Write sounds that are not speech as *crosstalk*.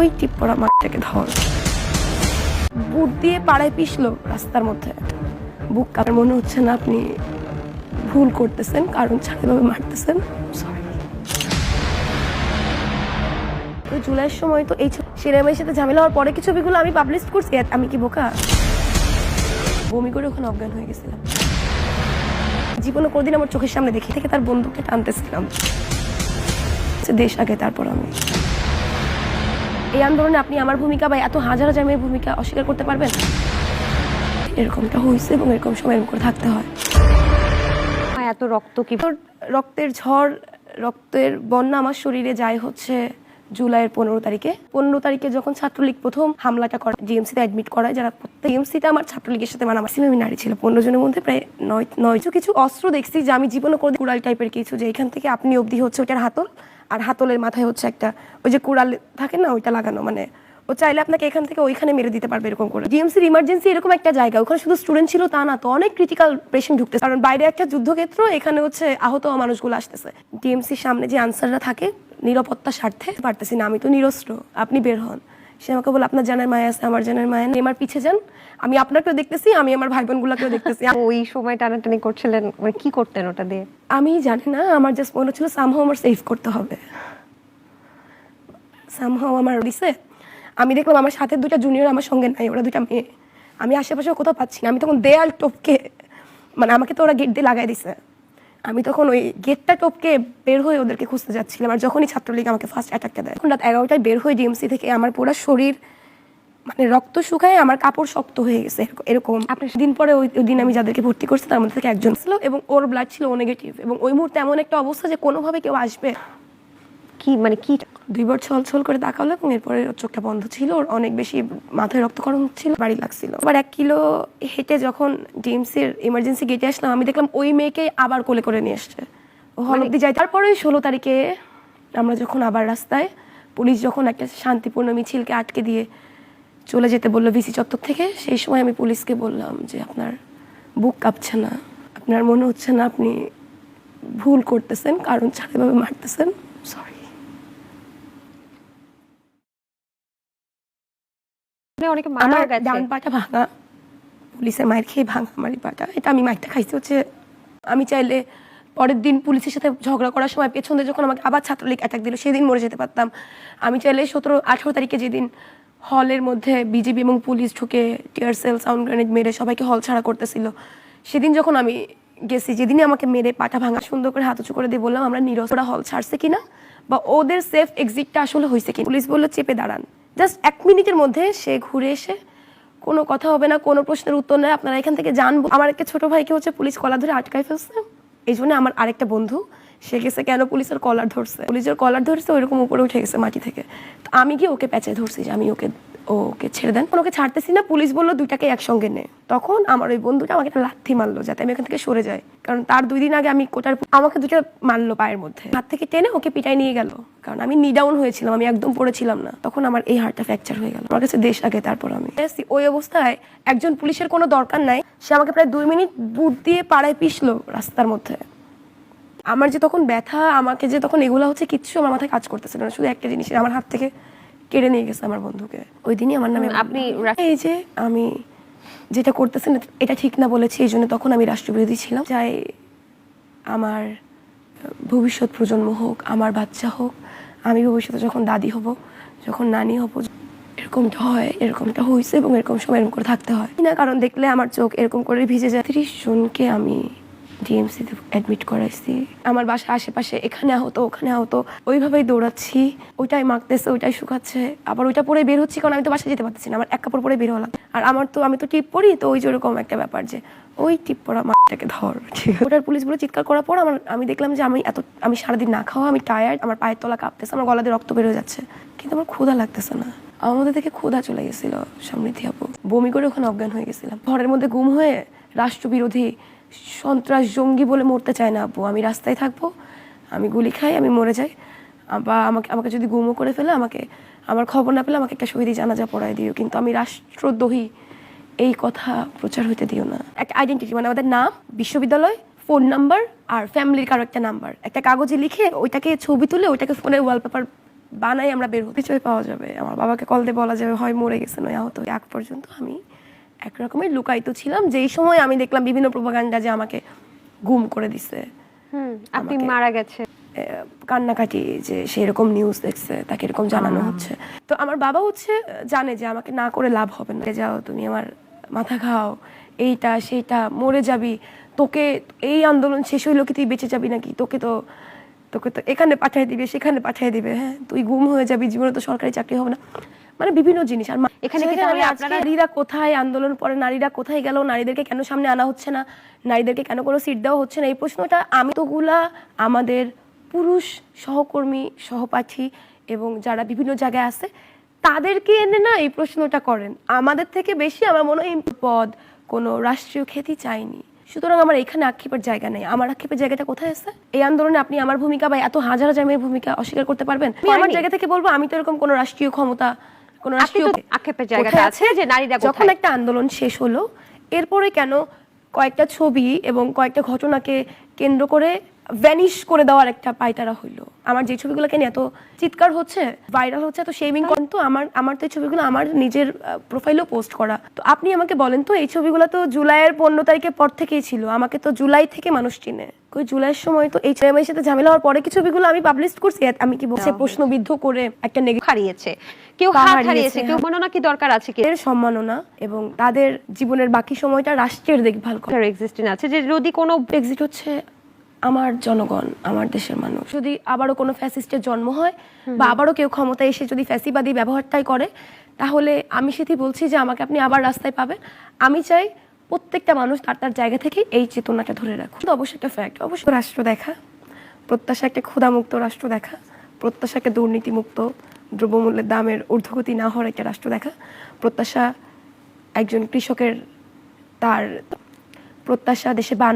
ওই টিপ পড়া মাঠটাকে ধর। বুট দিয়ে পাড়ায় পিষলো রাস্তার মধ্যে। বুক কাপড় মনে হচ্ছে না আপনি ভুল করতেছেন, কারণ ছাড়িভাবে মারতেছেন। সরি তো জুলাইয়ের সময় তো এই সিনেমার সাথে ঝামেলা হওয়ার পরে কি ছবিগুলো আমি পাবলিশ করছি? আমি কি বোকা? বমি করে ওখানে অজ্ঞান হয়ে গেছিলাম। জীবনে কোনোদিন আমার চোখের সামনে দেখি থেকে তার বন্দুকটা টানতেছিলাম। দেশ আগে, তারপর আমি। এই আন্দোলনে আপনি আমার ভূমিকা বা এত হাজার হাজার মেয়ের ভূমিকা অস্বীকার করতে পারবেন? এরকমটা হয়েছে এবং এরকম সময় এরকম করে থাকতে হয়। এত রক্ত কি তোর রক্তের ঝড় রক্তের বন্যা আমার শরীরে যায় হচ্ছে জুলাইয়ের পনেরো তারিখে। পনেরো তারিখে যখন ছাত্রলীগ প্রথম হামলাটা করে জিএমসিতে অ্যাডমিট করায়, যারা প্রত্যেক জিএমসিতে আমার ছাত্রলীগের সাথে মানামাসি আমি নারী ছিল পনেরো জনের মধ্যে প্রায় নয় নয় কিছু অস্ত্র দেখছি যে আমি জীবনে করে কুড়াল টাইপের কিছু, যে এখান থেকে আপনি অবধি হচ্ছে ওটার হাতল, আর হাতলের মাথায় হচ্ছে একটা ওই যে কুড়াল থাকে না, ওইটা লাগানো মানে ও চাইলে আপনাকে এখান থেকে ওইখানে মেরে দিতে পারবে এরকম করে। জিএমসির ইমার্জেন্সি এরকম একটা জায়গা, ওখানে শুধু স্টুডেন্ট ছিল তা না, তো অনেক ক্রিটিক্যাল পেশেন্ট ঢুকতে কারণ বাইরে একটা যুদ্ধক্ষেত্র, এখানে হচ্ছে আহত মানুষগুলো আসতেছে। ডিএমসির সামনে যে আনসাররা থাকে নিরাপত্তা স্বার্থে পারতেছি না আমি তো নিরস্ত্র আপনি বের হন। সে আমাকে বলে আপনার জানার মায়া আছে আমার জানার মায়া নেই আমার পিছে যান আমি আপনাকেও দেখতেছি আমি আমার ভাই বোনগুলোকেও দেখতেছি। *laughs* ওই সময় টানাটানি করছিলেন মানে কি করতেন ওটা দিয়ে? আমি জানি না আমার জাস্ট মনে হচ্ছিল সামহাও আমার সেভ করতে হবে। সামহাও আমার দিছে। আমি দেখলাম আমার সাথে দুটা জুনিয়র আমার সঙ্গে নাই ওরা দুটা মেয়ে। আমি আশেপাশে কোথাও পাচ্ছি না আমি তখন দেয়াল টপকে মানে আমাকে তো ওরা গেট দিয়ে লাগাই দিছে। আমি তখন ওই গেটটা টপকে বের হয়ে ওদেরকে খুঁজতে যাচ্ছিলাম আর যখনই ছাত্রলীগ আমাকে ফার্স্ট অ্যাটাকটা দেয় তখন রাত এগারোটায় বের হয়ে ডিএমসি থেকে আমার পুরো শরীর মানে রক্ত শুকায় আমার কাপড় শক্ত হয়ে গেছে এরকম- আপনার আপনি দিন পরে ওই ওই দিন আমি যাদেরকে ভর্তি করছি তার মধ্যে থেকে একজন ছিল এবং ওর ব্লাড ছিল ও নেগেটিভ এবং ওই মুহূর্তে এমন একটা অবস্থা যে কোনোভাবে কেউ আসবে কি মানে কি দুইবার ছল ছল করে তাকালো এবং এরপরে ওর চোখটা বন্ধ ছিল ওর অনেক বেশি মাথায় রক্তকরণ হচ্ছিল বাড়ি লাগছিল। আবার এক কিলো হেঁটে যখন ডিএমসির ইমার্জেন্সি গেটে আসলাম আমি দেখলাম ওই মেয়েকে আবার কোলে করে নিয়ে এসছে ও হল অব্দি যায়। তারপরে ওই ষোলো তারিখে আমরা যখন আবার রাস্তায় পুলিশ যখন একটা শান্তিপূর্ণ মিছিলকে আটকে দিয়ে চলে যেতে বলল ভিসি চত্বর থেকে সেই সময় আমি পুলিশকে বললাম যে আপনার বুক কাঁপছে না আপনার মনে হচ্ছে না আপনি ভুল করতেছেন কারণ ছাড়াভাবে মারতেছেন। সরি অনেকে আমার ডান পাটা ভাঙা পুলিশের মায়ের খেয়ে ভাঙা আমার পাটা এটা আমি মাইরটা খাইছি হচ্ছে আমি চাইলে পরের দিন পুলিশের সাথে ঝগড়া করার সময় পেছন যখন আমাকে আবার ছাত্রলীগ অ্যাটাক দিল সেদিন মরে যেতে পারতাম। আমি চাইলে সতেরো আঠেরো তারিখে যেদিন হলের মধ্যে বিজেপি এবং পুলিশ ঢুকে টিয়ার সেল সাউন্ড গ্রেনেড মেরে সবাইকে হল ছাড়া করতেছিল সেদিন যখন আমি গেছি যেদিনই আমাকে মেরে পাটা ভাঙা সুন্দর করে হাত উঁচু করে দিয়ে বললাম আমরা নিরসরা হল ছাড়ছে কিনা? বা ওদের সেফ এক্সিটটা আসলে হয়েছে কি পুলিশ বলল চেপে দাঁড়ান। জাস্ট এক মিনিটের মধ্যে সে ঘুরে এসে কোনো কথা হবে না, কোনো প্রশ্নের উত্তর নেয়। আপনারা এখান থেকে জানব আমার একটা ছোটো ভাইকে হচ্ছে পুলিশ কলা ধরে আটকায় ফেলছে। এই জন্য আমার আরেকটা বন্ধু, সে গেছে কেন পুলিশের কলার ধরছে? পুলিশের কলার ধরছে, ওইরকম উপরে উঠে গেছে মাটি থেকে। তো আমি গিয়ে ওকে প্যাঁচে ধরছি যে আমি ওকে ওকে ছেড়ে দেন। ওকে ছাড়তেছি না, পুলিশ বলল দুইটাকে একসঙ্গে নে। তখন আমার ওই বন্ধুটা আমাকে একটা লাথি মারলো যাতে আমি এখান থেকে সরে যাই। কারণ তার দুই দিন আগে আমি কোটার আমাকে দুটো মারলো পায়ের মধ্যে। হাত থেকে টেনে ওকে পিটাই নিয়ে গেল। কারণ আমি নি ডাউন হয়েছিলাম, আমি একদম পড়েছিলাম না। তখন আমার এই হাড়টা ফ্র্যাকচার হয়ে গেল। আমার কাছে দেশ আগে, তারপর আমি। ওই অবস্থায় একজন পুলিশের কোনো দরকার নাই। সে আমাকে প্রায় দুই মিনিট বুট দিয়ে পাড়ায় পিষলো রাস্তার মধ্যে। আমার যে তখন ব্যথা, আমাকে যে তখন এগুলো হচ্ছে কিচ্ছু আমার মাথায় কাজ করতেছিল না। শুধু একটা জিনিস, আমার হাত থেকে কেড়ে নিয়ে গেছে আমার বন্ধুকে। ওই দিনই আমার নামে আপনি এই যে আমি যেটা করতেছেন এটা ঠিক না বলেছি এই জন্য তখন আমি রাষ্ট্রবিরোধী ছিলাম। চাই আমার ভবিষ্যৎ প্রজন্ম হোক আমার বাচ্চা হোক আমি ভবিষ্যতে যখন দাদি হব যখন নানি হব এরকমটা হয় এরকমটা হয়েছে এবং এরকম সময় এরকম করে থাকতে হয়। না কারণ দেখলে আমার চোখ এরকম করে ভিজে যায়। তিরিশ জনকে আমি ডিএমসিতে অ্যাডমিট করাইছি। আমার বাসা আশেপাশে এখানে ওখানে ওইভাবেই দৌড়াচ্ছি। ওইটাই মাখতেছে, ওইটাই শুকাচ্ছে। আবার ওইটা পরে বের হচ্ছি কারণ আমি তো বাসায় যেতে পারতেছি না। আমার এক কাপড় পরে বের হলাম। আর আমার তো, আমি তো টিপ তো ওই একটা ব্যাপার যে, ওই টিপ পরা মাঠটাকে ধর। *laughs* ওটার পুলিশ বলে চিৎকার করার পর আমার, আমি দেখলাম যে আমি এত, আমি সারাদিন না খাওয়া, আমি টায়ার্ড আমার পায়ের তলা কাঁপতেছে, আমার গলাতে রক্ত বের যাচ্ছে। কিন্তু আমার ক্ষুধা লাগতেছে না। আমার মধ্যে থেকে ক্ষুধা চলে গেছিল সমৃদ্ধি আপু বমি করে ওখানে অজ্ঞান হয়ে গেছিলাম। ঘরের মধ্যে গুম হয়ে রাষ্ট্রবিরোধী সন্ত্রাস জঙ্গি বলে মরতে চায় না আপু আমি রাস্তায় থাকব, আমি গুলি খাই, আমি মরে যাই। বা আমাকে আমাকে যদি গুমও করে ফেলে, আমাকে, আমার খবর না পেলে আমাকে একটা শহীদি জানাজা পড়ায় দিও। কিন্তু আমি রাষ্ট্রদ্রোহী, এই কথা প্রচার হইতে দিও না। একটা আইডেন্টিটি মানে আমাদের নাম, বিশ্ববিদ্যালয় ফোন নাম্বার আর ফ্যামিলির কারও একটা নাম্বার একটা কাগজে লিখে ওইটাকে ছবি তুলে ওইটাকে ফোনের ওয়ালপেপার বানাই আমরা বের হতে পাওয়া যাবে। আমার বাবাকে কল দিয়ে বলা যাবে, হয়, মরে গেছে, নয়, আহত আগ পর্যন্ত আমি একরকমের লুকায়িত ছিলাম। যেই সময় আমি দেখলাম বিভিন্ন প্রোপাগান্ডা যে আমাকে গুম করে দিছে। আপনি মারা গেছে। কান্নাকাটি যে সেরকম নিউজ দেখছে তাকে এরকম জানানো হচ্ছে। তো আমার বাবা হচ্ছে জানে যে আমাকে না করে লাভ হবে না। যাও তুমি আমার মাথা খাও এইটা সেইটা মরে যাবি। তোকে এই আন্দোলন শেষ হইল কি তুই বেঁচে যাবি নাকি? তোকে তো তোকে তো এখানে পাঠিয়ে দিবে সেখানে পাঠিয়ে দিবে। হ্যাঁ তুই গুম হয়ে যাবি জীবনে তো সরকারি চাকরি হবে না। মানে বিভিন্ন জিনিস। আর এখানে কি তাহলে আমি আপনারা- নারীরা কোথায় আন্দোলন পরে নারীরা কোথায় গেল নারীদেরকে কেন সামনে আনা হচ্ছে না নারীদেরকে কেন কোনো সিট দেওয়া হচ্ছে না এই প্রশ্নটা আমি তোগুলা আমাদের পুরুষ সহকর্মী সহপাঠী এবং যারা বিভিন্ন জায়গায় আছে তাদেরকে এনে না এই প্রশ্নটা করেন। আমাদের থেকে বেশি আমার মনে হয় এই পদ কোনো রাষ্ট্রীয় খ্যাতি চাইনি। সুতরাং আমার এখানে আক্ষেপের জায়গা নেই। আমার আক্ষেপের জায়গাটা কোথায় আছে? এই আন্দোলনে আপনি আমার ভূমিকা বা এত হাজার হাজার মেয়ের ভূমিকা অস্বীকার করতে পারবেন? আমি আমার জায়গা থেকে বলব আমি তো এরকম কোনো রাষ্ট্রীয় ক্ষমতা কোনো রাষ্ট্রীয় আক্ষেপের জায়গাটা আছে যে নারীরা যখন একটা আন্দোলন শেষ হলো এরপরে কেন কয়েকটা ছবি এবং কয়েকটা ঘটনাকে কেন্দ্র করে ভ্যানিশ করে দেওয়ার একটা পায়তারা হইল। আমার যে ছবিগুলোকে নিয়ে এত চিৎকার হচ্ছে ভাইরাল হচ্ছে এত শেমিং তো আমার আমার তো এই ছবিগুলো আমার নিজের প্রোফাইলেও পোস্ট করা। তো আপনি আমাকে বলেন তো এই ছবিগুলো তো জুলাইয়ের পনেরো তারিখের পর থেকেই ছিল আমাকে তো জুলাই থেকে মানুষ চিনে। ওই জুলাইয়ের সময় তো এই সাথে ঝামেলা হওয়ার পরে কি ছবিগুলো আমি পাবলিশ করছি? আমি কি বলছি? প্রশ্নবিদ্ধ করে একটা নেগেটিভ হারিয়েছে। কেউ হাত হারিয়েছে, কেউ হ্যাঁ। মনোনা কি দরকার আছে কি? এর সম্মাননা এবং তাদের জীবনের বাকি সময়টা রাষ্ট্রের দেখভাল করা। এক্সিস্টেন্ট আছে যে যদি কোনো এক্সিট হচ্ছে আমার জনগণ, আমার দেশের মানুষ। যদি আবারও কোনো ফ্যাসিস্টের জন্ম হয় বা আবারও কেউ ক্ষমতায় এসে যদি ফ্যাসিবাদী ব্যবহারটাই করে, তাহলে আমি সেটি বলছি যে আমাকে আপনি আবার রাস্তায় পাবেন। আমি চাই প্রত্যেকটা মানুষ তার তার জায়গা থেকে এই চেতনাটা ধরে রাখুন অবশ্যই একটা ফ্যাক্ট অবশ্যই রাষ্ট্র দেখা। প্রত্যাশা একটা ক্ষুধামুক্ত রাষ্ট্র দেখা। প্রত্যাশা একটা দুর্নীতিমুক্ত, দ্রব্যমূল্যের দামের ঊর্ধ্বগতি না হওয়ার একটা রাষ্ট্র দেখা। প্রত্যাশা একজন কৃষকের তার প্রত্যাশা দেশে বান